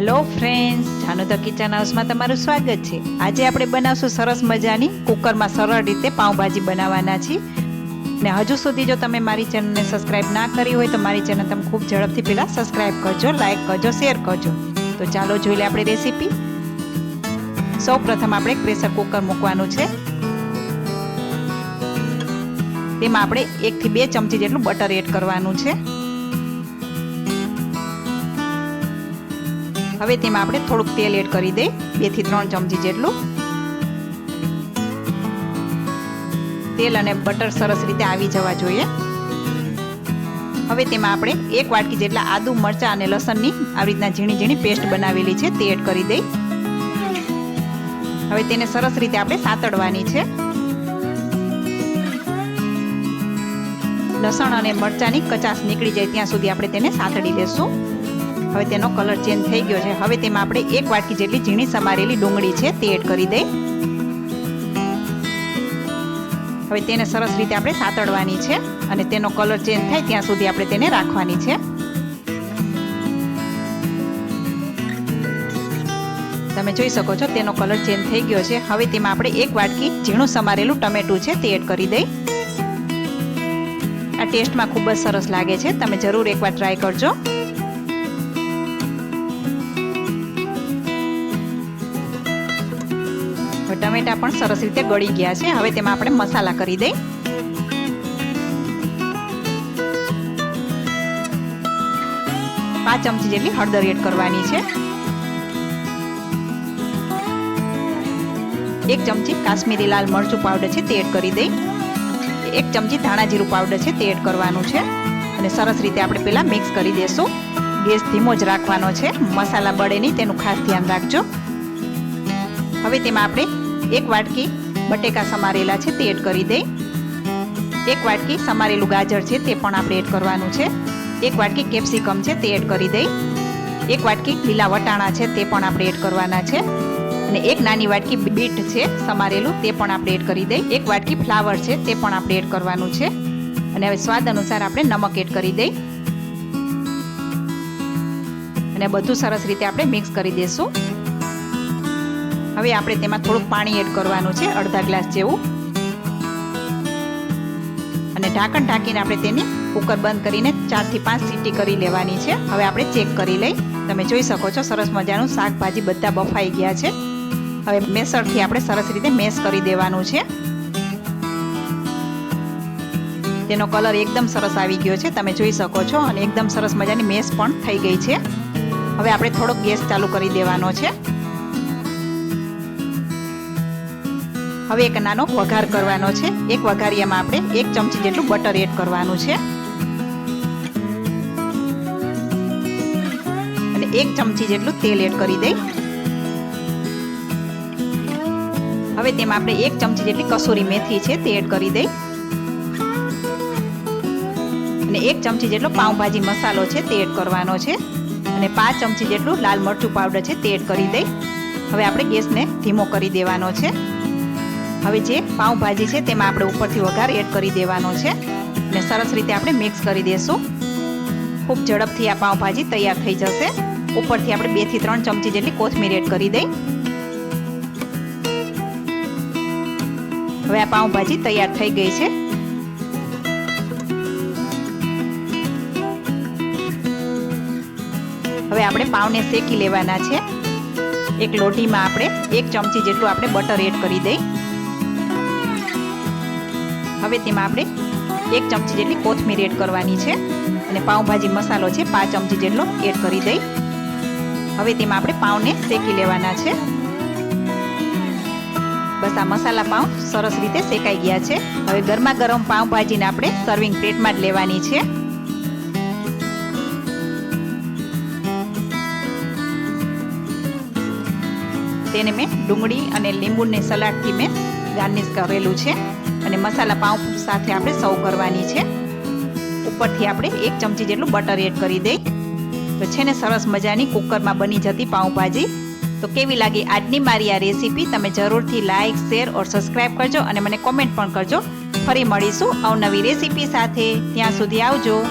Hello friends જાનો the kitchen હાઉસમાં તમારું સ્વાગત છે. આજે આપણે બનાવશું સરસ મજાની કુકરમાં સરળ રીતે પાઉંભાજી બનાવવાના છીએ. ને હજુ સુધી જો તમે મારી ચેનલને સબસ્ક્રાઇબ ના કરી હોય તો મારી ચેનલ તમે ખૂબ ઝડપથી પહેલાં સબસ્ક્રાઇબ કરજો, લાઇક કરજો, શેર કરજો. તો ચાલો જોઈ લે આપણે રેસીપી. સૌ પ્રથમ આપણે પ્રેશર કુકર મૂકવાનું છે. તેમાં આપણે એકથી બે ચમચી જેટલું બટર એડ કરવાનું છે. હવે તેમાં આપણે થોડુંક તેલ એડ કરી દઈએ બેથી ત્રણ ચમચી જેટલું. તેલ અને બટર સરસ રીતે આવી જવા જોઈએ. હવે તેમાં આપણે એક વાટકી જેટલા આદુ, મરચાં અને લસણની આવી રીતના ઝીણી ઝીણી પેસ્ટ બનાવેલી છે તે એડ કરી દઈ હવે તેને સરસ રીતે આપણે સાતડવાની છે. લસણ અને મરચાંની કચાસ નીકળી જાય ત્યાં સુધી આપણે તેને સાતડી લેશું. હવે તેનો કલર ચેન્જ થઈ ગયો છે. હવે તેમાં આપણે એક વાટકી જેટલી ઝીણી સમારેલી ડુંગળી છે તે એડ કરી દઈ. હવે તેને સરસ રીતે આપણે સાતડવાની છે અને તેનો કલર ચેન્જ થાય ત્યાં સુધી આપણે તેને રાખવાની છે. તમે જોઈ શકો છો તેનો કલર ચેન્જ થઈ ગયો છે. હવે તેમાં આપણે એક વાટકી ઝીણું સમારેલું ટમેટું છે તે એડ કરી દઈ. આ ટેસ્ટમાં ખૂબ જ સરસ લાગે છે. તમે જરૂર એકવાર ટ્રાય કરજો. ટમેટા પણ સરસ રીતે ગળી ગયા છે. હવે તેમાં આપણે મસાલા કરી દઈ. પાંચ ચમચી જેટલી હળદર એડ કરવાની છે. એક ચમચી કાશ્મીરી લાલ મરચું પાવડર છે તે એડ કરી દઈ. એક ચમચી ધાણા જીરું પાવડર છે તે એડ કરવાનું છે. અને સરસ રીતે આપણે પેલા મિક્સ કરી દેશું. ગેસ ધીમો જ રાખવાનો છે. મસાલા બળે નહીં, તેનું ખાસ ધ્યાન રાખજો. હવે તેમાં આપણે એક વાટકી બટેકા સમારેલા છે તે એડ કરી દઈ. એક વાટકી સમારેલું ગાજર છે તે પણ આપણે એડ કરવાનું છે. એક વાટકી કેપ્સિકમ છે તે એડ કરી દઈ. એક વાટકી લીલા વટાણા છે તે પણ આપણે એડ કરવાના છે. અને એક નાની વાટકી બીટ છે સમારેલું તે પણ આપણે એડ કરી દઈ. એક વાટકી ફ્લાવર છે તે પણ આપણે એડ કરવાનું છે. અને હવે સ્વાદ અનુસાર આપણે નમક એડ કરી દઈ. અને બધું સરસ રીતે આપણે મિક્સ કરી દઈશું હવે આપણે તેમાં થોડુંક પાણી એડ કરવાનું છે, અડધા ગ્લાસ જેવું. અને ઢાંકણ ઢાંકીને આપણે તેને કુકર બંધ કરીને ચારથી પાંચ સીટી કરી લેવાની છે. હવે આપણે ચેક કરી લઈ. તમે જોઈ શકો છો, સરસ મજાનું શાકભાજી બધા બફાઈ ગયા છે. હવે મેસરથી આપણે સરસ રીતે મેશ કરી દેવાનું છે. તેનો કલર એકદમ સરસ આવી ગયો છે, તમે જોઈ શકો છો. અને એકદમ સરસ મજાની મેશ પણ થઈ ગઈ છે. હવે આપણે થોડોક ગેસ ચાલુ કરી દેવાનો છે. હવે એક નાનો વઘાર કરવાનો છે. એક વઘારિયામાં આપણે એક ચમચી જેટલું બટર એડ કરવાનું છે. અને એક ચમચી જેટલું તેલ એડ કરી દઈ. હવે તેમાં આપણે એક ચમચી જેટલી કસૂરી મેથી છે તે એડ કરી દઈ. અને એક ચમચી જેટલો પાઉંભાજી મસાલો છે તે એડ કરવાનો છે. અને પાંચ ચમચી જેટલું લાલ મરચું પાવડર છે તે એડ કરી દઈ. હવે આપણે ગેસને ધીમો કરી દેવાનો છે. હવે જે પાઉંભાજી છે તેમાં આપણે ઉપરથી વઘાર એડ કરી દેવાનો છે અને સરસ રીતે આપણે મિક્સ કરી દઈશું ખૂબ ઝડપથી આ પાઉંભાજી તૈયાર થઈ જશે. ઉપરથી આપણે બેથી ત્રણ ચમચી જેટલી કોથમીર એડ કરી દઈ. હવે આ પાઉંભાજી તૈયાર થઈ ગઈ છે. હવે આપણે પાઉને શેકી લેવાના છે. એક લોટીમાં આપણે એક ચમચી જેટલું આપણે બટર એડ કરી દઈ. હવે તેમાં આપણે એક ચમચી જેટલી કોથમીર એડ કરવાની છે અને પાઉંભાજી મસાલો છે, પાંચ ચમચી જેટલો એડ કરી દઈ. હવે તેમાં આપણે પાઉંને શેકી લેવાના છે. બસ આ મસાલા પાઉં સરસ રીતે શેકાઈ ગયા છે. હવે ગરમા ગરમ પાઉંભાજીને આપણે સર્વિંગ પ્લેટમાં જ લેવાની છે. તેને મેં ડુંગળી અને લીંબુની સલાડથી મેં ગાર્નિશ કરેલું છે અને મસાલા પાઉં સાથે આપણે સર્વ કરવાની છે. ઉપરથી આપણે એક ચમચી જેટલું બટર એડ કરી દઈ. તો છે ને સરસ મજાની કુકરમાં બની જતી પાઉંભાજી. તો કેવી લાગી આજની મારી આ રેસીપી? તમે જરૂરથી લાઇક શેર ઓર સબસ્ક્રાઈબ કરજો અને મને કોમેન્ટ પણ કરજો. ફરી મળીશું અવનવી રેસીપી સાથે. ત્યાં સુધી આવજો.